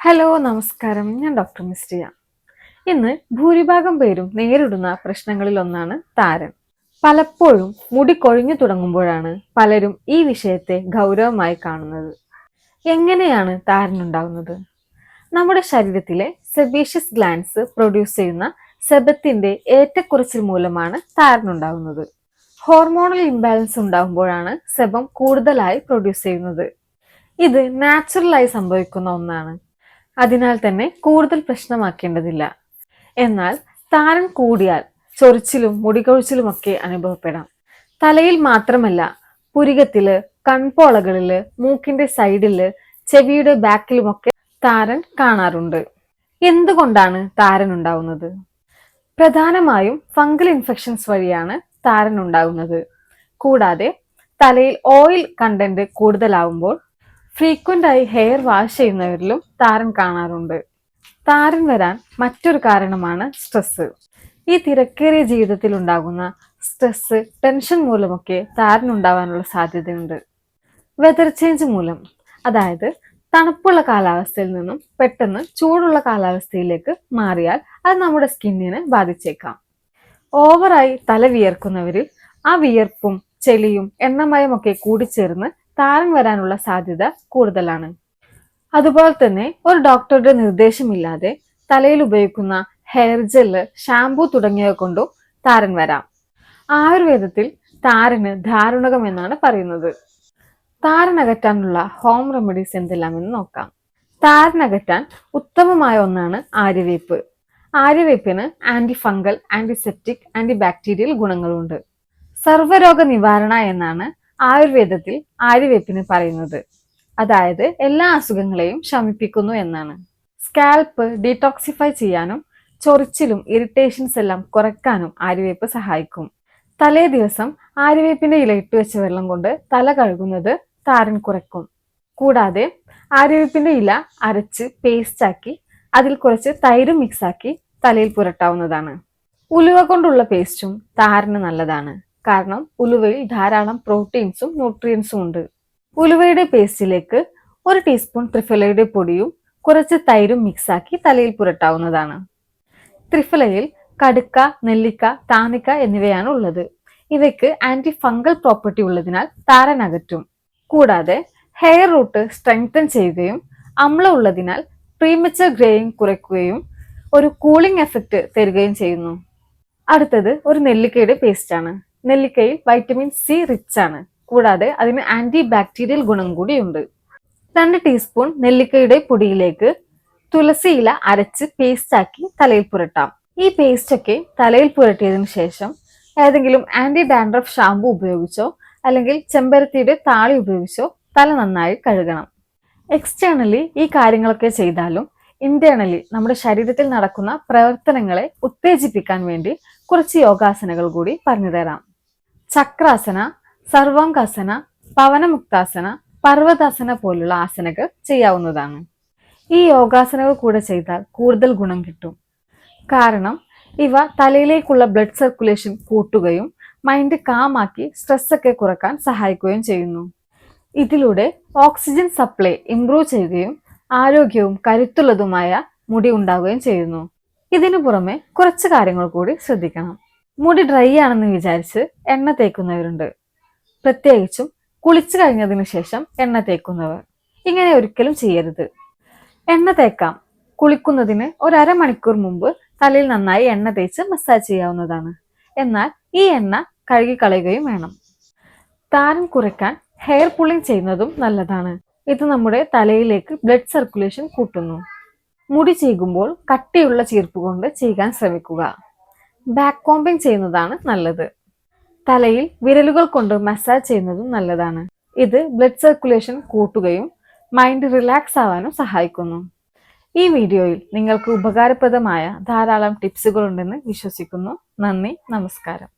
Hello നമസ്കാരം. ഞാൻ doctor മിസ്റ്റിയ ഇന്ന് ഭൂരിഭാഗം പേരും നേരിടുന്ന പ്രശ്നങ്ങളിൽ ഒന്നാണ് താരൻ പലപ്പോഴും മുടി കൊഴിഞ്ഞു തുടങ്ങുമ്പോഴാണ് പലരും ഈ വിഷയത്തെ ഗൗരവമായി കാണുന്നത്. എങ്ങനെയാണ് താരൻ ഉണ്ടാകുന്നത് നമ്മുടെ ശരീരത്തിലെ സെബീഷ്യസ് ഗ്ലാൻസ് പ്രൊഡ്യൂസ് ചെയ്യുന്ന സെബത്തിന്റെ ഏറ്റക്കുറച്ചിൽ മൂലമാണ് താരൻ ഉണ്ടാകുന്നത് ഹോർമോണൽ ഇംബാലൻസ് ഉണ്ടാകുമ്പോഴാണ് സെബം കൂടുതലായി പ്രൊഡ്യൂസ് ചെയ്യുന്നത്. ഇത് നാച്ചുറലായി സംഭവിക്കുന്ന ഒന്നാണ്. അതിനാൽ തന്നെ കൂടുതൽ പ്രശ്നമാക്കേണ്ടതില്ല. എന്നാൽ താരൻ കൂടിയാൽ ചൊറിച്ചിലും മുടികൊഴിച്ചിലുമൊക്കെ അനുഭവപ്പെടാം. തലയിൽ മാത്രമല്ല പുരികത്തിൽ കൺപോളകളിൽ മൂക്കിന്റെ സൈഡിൽ ചെവിയുടെ ബാക്കിലുമൊക്കെ താരൻ കാണാറുണ്ട്. എന്തുകൊണ്ടാണ് താരൻ ഉണ്ടാവുന്നത്? പ്രധാനമായും ഫംഗൽ ഇൻഫെക്ഷൻസ് വഴിയാണ് താരൻ ഉണ്ടാകുന്നത് കൂടാതെ തലയിൽ ഓയിൽ കണ്ടന്റ് കൂടുതലാവുമ്പോൾ ഫ്രീക്വന്റ് ആയി ഹെയർ വാഷ് ചെയ്യുന്നവരിലും താരൻ കാണാറുണ്ട്. താരൻ വരാൻ മറ്റൊരു കാരണമാണ് സ്ട്രെസ് ഈ തിരക്കേറിയ ജീവിതത്തിൽ ഉണ്ടാകുന്ന സ്ട്രെസ് ടെൻഷൻ മൂലമൊക്കെ താരൻ ഉണ്ടാവാനുള്ള സാധ്യതയുണ്ട്. വെതർ ചേഞ്ച് മൂലം. അതായത് തണുപ്പുള്ള കാലാവസ്ഥയിൽ നിന്നും പെട്ടെന്ന് ചൂടുള്ള കാലാവസ്ഥയിലേക്ക് മാറിയാൽ അത് നമ്മുടെ സ്കിന്നിനെ ബാധിച്ചേക്കാം. ഓവറായി തല വിയർക്കുന്നവരിൽ ആ വിയർപ്പും ചെളിയും എണ്ണമയമൊക്കെ കൂടിച്ചേർന്ന് താരൻ വരാനുള്ള സാധ്യത കൂടുതലാണ്. അതുപോലെ തന്നെ ഒരു ഡോക്ടറുടെ നിർദ്ദേശമില്ലാതെ തലയിൽ ഉപയോഗിക്കുന്ന ഹെയർ ജെല്ല് ഷാംപൂ തുടങ്ങിയവ കൊണ്ടും താരൻ വരാം. ആയുർവേദത്തിൽ താരന് ധാരുണകം എന്നാണ് പറയുന്നത്. താരനകറ്റാനുള്ള ഹോം റെമഡീസ് എന്തെല്ലാമെന്ന് നോക്കാം. താരനകറ്റാൻ ഉത്തമമായ ഒന്നാണ് ആര്യവേപ്പ്. ആര്യവേപ്പിന് anti fungal antiseptic anti bacterial ഗുണങ്ങളുണ്ട്. സർവരോഗ നിവാരണ എന്നാണ് ആയുർവേദത്തിൽ ആര്യവേപ്പിന് പറയുന്നത്. അതായത് എല്ലാ അസുഖങ്ങളെയും ശമിപ്പിക്കുന്നു എന്നാണ്. സ്കാൽപ്പ് ഡീടോക്സിഫൈ ചെയ്യാനും ചൊറിച്ചിലും ഇറിറ്റേഷൻസ് എല്ലാം കുറയ്ക്കാനും ആര്യവേപ്പ് സഹായിക്കും. തലേ ദിവസം ആര്യവേപ്പിന്റെ ഇല ഇട്ട് വെച്ച വെള്ളം കൊണ്ട് തല കഴുകുന്നത് താരൻ കുറയ്ക്കും. കൂടാതെ ആര്യവേപ്പിന്റെ ഇല അരച്ച് പേസ്റ്റ് ആക്കി അതിൽ കുറച്ച് തൈര് മിക്സാക്കി തലയിൽ പുരട്ടാവുന്നതാണ്. ഉലുവ കൊണ്ടുള്ള പേസ്റ്റും താരന് നല്ലതാണ്. കാരണം ഉലുവയിൽ ധാരാളം പ്രോട്ടീൻസും ന്യൂട്രിയൻസും ഉണ്ട്. ഉലുവയുടെ പേസ്റ്റിലേക്ക് ഒരു ടീസ്പൂൺ ത്രിഫലയുടെ പൊടിയും കുറച്ച് തൈരും മിക്സാക്കി തലയിൽ പുരട്ടാവുന്നതാണ്. ത്രിഫലയിൽ കടുക്ക നെല്ലിക്ക താനിക്ക എന്നിവയാണ് ഉള്ളത്. ഇവയ്ക്ക് ആന്റി ഫംഗൽ പ്രോപ്പർട്ടി ഉള്ളതിനാൽ താരൻ അകറ്റും. കൂടാതെ ഹെയർ റൂട്ട് സ്ട്രെങ്തൻ ചെയ്യുകയും അമ്ല ഉള്ളതിനാൽ പ്രീമച്ചർ ഗ്രേയിങ് കുറയ്ക്കുകയും ഒരു കൂളിംഗ് എഫക്റ്റ് തരികയും ചെയ്യുന്നു. അടുത്തത് ഒരു നെല്ലിക്കയുടെ പേസ്റ്റ് ആണ്. നെല്ലിക്കയിൽ വൈറ്റമിൻ സി റിച്ച് ആണ്. കൂടാതെ അതിന് ആന്റി ബാക്ടീരിയൽ ഗുണം കൂടിയുണ്ട്. രണ്ട് ടീസ്പൂൺ നെല്ലിക്കയുടെ പൊടിയിലേക്ക് തുളസി ഇല അരച്ച് പേസ്റ്റ് ആക്കി തലയിൽ പുരട്ടാം. ഈ പേസ്റ്റ് ഒക്കെ തലയിൽ പുരട്ടിയതിനു ശേഷം ഏതെങ്കിലും ആന്റി ഡാൻഡ്രഫ് ഷാമ്പു ഉപയോഗിച്ചോ അല്ലെങ്കിൽ ചെമ്പരത്തിയുടെ താളി ഉപയോഗിച്ചോ തല നന്നായി കഴുകണം. എക്സ്റ്റേണലി ഈ കാര്യങ്ങളൊക്കെ ചെയ്താലും ഇന്റേണലി നമ്മുടെ ശരീരത്തിൽ നടക്കുന്ന പ്രവർത്തനങ്ങളെ ഉത്തേജിപ്പിക്കാൻ വേണ്ടി കുറച്ച് യോഗാസനകൾ കൂടി പറഞ്ഞു തരാം. ചക്രാസന സർവാംഗാസന പവനമുക്താസന പർവതാസന പോലുള്ള ആസനകൾ ചെയ്യാവുന്നതാണ്. ഈ യോഗാസനകൾ കൂടെ ചെയ്താൽ കൂടുതൽ ഗുണം കിട്ടും. കാരണം ഇവ തലയിലേക്കുള്ള ബ്ലഡ് സർക്കുലേഷൻ കൂട്ടുകയും മൈൻഡ് കാമാക്കി സ്ട്രെസ്സൊക്കെ കുറയ്ക്കാൻ സഹായിക്കുകയും ചെയ്യുന്നു. ഇതിലൂടെ ഓക്സിജൻ സപ്ലൈ ഇംപ്രൂവ് ചെയ്യുകയും ആരോഗ്യവും കരുത്തുള്ളതുമായ മുടി ഉണ്ടാവുകയും ചെയ്യുന്നു. ഇതിനു പുറമെ കുറച്ച് കാര്യങ്ങൾ കൂടി ശ്രദ്ധിക്കണം. മുടി ഡ്രൈ ആണെന്ന് വിചാരിച്ച് എണ്ണ തേക്കുന്നവരുണ്ട്. പ്രത്യേകിച്ചും കുളിച്ചു കഴിഞ്ഞതിന് ശേഷം എണ്ണ തേക്കുന്നവർ. ഇങ്ങനെ ഒരിക്കലും ചെയ്യരുത്. എണ്ണ തേക്കാം. കുളിക്കുന്നതിന് ഒരു മുമ്പ് തലയിൽ നന്നായി എണ്ണ തേച്ച് മസാജ് ചെയ്യാവുന്നതാണ്. എന്നാൽ ഈ എണ്ണ കഴുകിക്കളയുകയും വേണം. താരൻ കുറയ്ക്കാൻ ഹെയർ പുള്ളിങ് ചെയ്യുന്നതും നല്ലതാണ്. ഇത് നമ്മുടെ തലയിലേക്ക് ബ്ലഡ് സർക്കുലേഷൻ കൂട്ടുന്നു. മുടി ചീകുമ്പോൾ കട്ടിയുള്ള ചീർപ്പ് കൊണ്ട് ചെയ്യാൻ ശ്രമിക്കുക. ബാക്ക് കോമ്പിങ് ചെയ്യുന്നതാണ് നല്ലത്. തലയിൽ വിരലുകൾ കൊണ്ട് മസാജ് ചെയ്യുന്നതും നല്ലതാണ്. ഇത് ബ്ലഡ് സർക്കുലേഷൻ കൂട്ടുകയും മൈൻഡ് റിലാക്സ് ആവാനും സഹായിക്കുന്നു. ഈ വീഡിയോയിൽ നിങ്ങൾക്ക് ഉപകാരപ്രദമായ ധാരാളം ടിപ്സുകൾ ഉണ്ടെന്ന് വിശ്വസിക്കുന്നു. നന്ദി നമസ്കാരം.